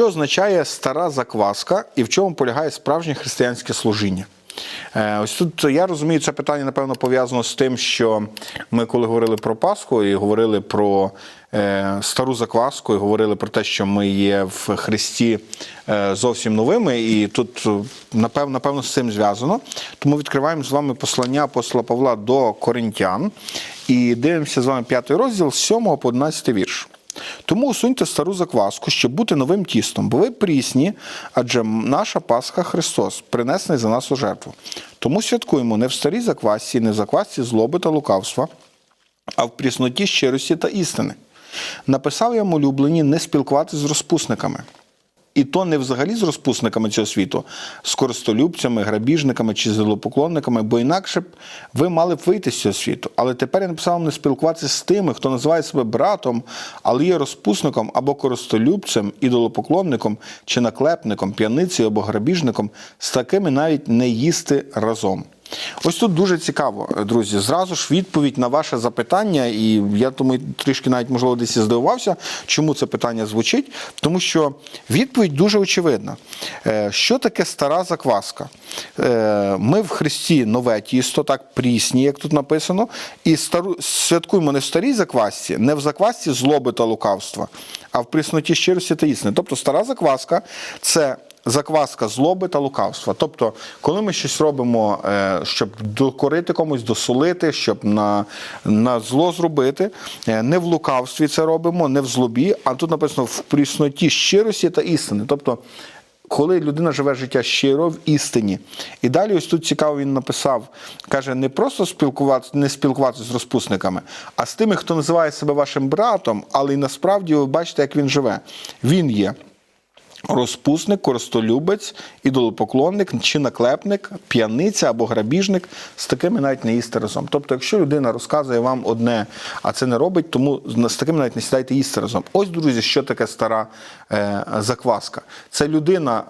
Що означає стара закваска і в чому полягає справжнє християнське служіння? Е, Ось тут я розумію, це питання, напевно, пов'язано з тим, що ми, коли говорили про Пасху і говорили про е, стару закваску, і говорили про те, що ми є в Христі е, зовсім новими, і тут напевно, напевно з цим зв'язано. Тому відкриваємо з вами послання апостола Павла до Коринтян і дивимося з вами п'ятий розділ з 7 по 11 вірш. Тому усуньте стару закваску, щоб бути новим тістом, бо ви прісні, адже наша Пасха Христос, принесений за нас у жертву. Тому святкуємо не в старій заквасці, не в заквасці злоби та лукавства, а в прісноті щирості та істини. Написав я улюблені не спілкуватися з розпусниками. І то не взагалі з розпусниками цього світу, з користолюбцями, грабіжниками чи зелопоклонниками, бо інакше б ви мали б вийти з цього світу. Але тепер я написав вам не спілкуватися з тими, хто називає себе братом, але є розпусником або користолюбцем, ідолопоклонником чи наклепником, п'яницею або грабіжником, з такими навіть не їсти разом. Ось тут дуже цікаво, друзі. Зразу ж відповідь на ваше запитання, і я тому трішки навіть можливо десь і здивувався, чому це питання звучить. Тому що відповідь дуже очевидна. Е, Що таке стара закваска? Е, Ми в Христі нове тісто, так прісні, як тут написано, і стару святкуємо не в старій заквасці, не в заквасці злоби та лукавства, а в прісноті щирості та істини. Тобто стара закваска це закваска злоби та лукавства. Тобто, коли ми щось робимо, е, щоб докорити комусь, досолити, щоб на, на зло зробити, е, не в лукавстві це робимо, не в злобі, а тут написано в прісноті щирості та істини. Тобто, коли людина живе життя щиро в істині. І далі ось тут цікаво він написав, каже, не просто спілкуватися, не спілкуватися з розпусниками, а з тими, хто називає себе вашим братом, але й насправді ви бачите, як він живе. Він є розпусник, користолюбець, ідолопоклонник чи наклепник, п'яниця або грабіжник, з такими навіть не їсти разом. Тобто, якщо людина розказує вам одне, а це не робить, тому з такими навіть не сідайте їсти разом. Ось, друзі, що таке стара е, закваска. Це людина.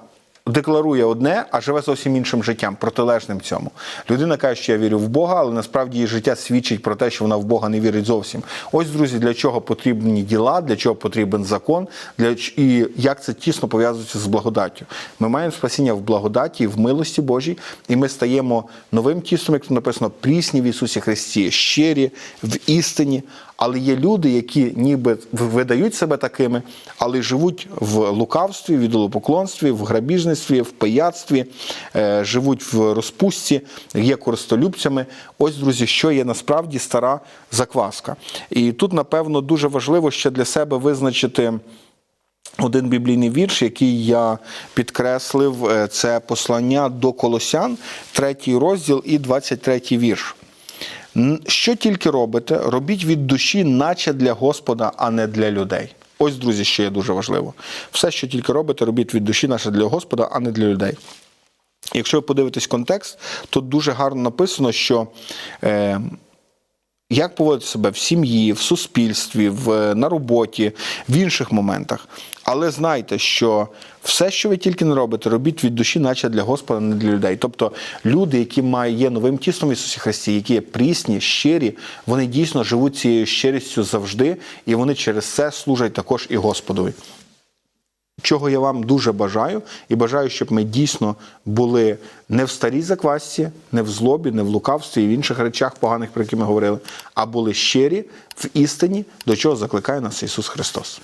Декларує одне, а живе зовсім іншим життям, протилежним цьому. Людина каже, що я вірю в Бога, але насправді її життя свідчить про те, що вона в Бога не вірить зовсім. Ось, друзі, для чого потрібні діла, для чого потрібен закон, для і як це тісно пов'язується з благодаттю. Ми маємо спасіння в благодаті, в милості Божій, і ми стаємо новим тістом, як тут написано, прісні в Ісусі Христі, щирі в істині. Але є люди, які ніби видають себе такими, але живуть в лукавстві, в ідолопоклонстві, в грабіжництві, в пияцтві, е, живуть в розпустці, є користолюбцями. Ось, друзі, що є насправді стара закваска. І тут, напевно, дуже важливо ще для себе визначити. Один біблійний вірш, який я підкреслив, е, це послання до Колосян, третій розділ і 23 вірш. Що тільки робите, робіть від душі, наче для Господа, а не для людей. Ось, друзі, що є дуже важливо. Все, що тільки робите, робіть від душі, наче для Господа, а не для людей. Якщо ви подивитесь контекст, то дуже гарно написано, що е, як поводити себе в сім'ї, в суспільстві, в, на роботі, в інших моментах. Але знайте, що все, що ви тільки не робите, робіть від душі, наче для Господа, не для людей. Тобто люди, які є новим тістом в Ісусі Христі, які є прісні, щирі, вони дійсно живуть цією щирістю завжди, і вони через це служать також і Господові. Чого я вам дуже бажаю, і бажаю, щоб ми дійсно були не в старій заквасці, не в злобі, не в лукавстві і в інших речах поганих, про які ми говорили, а були щирі в істині, до чого закликає нас Ісус Христос.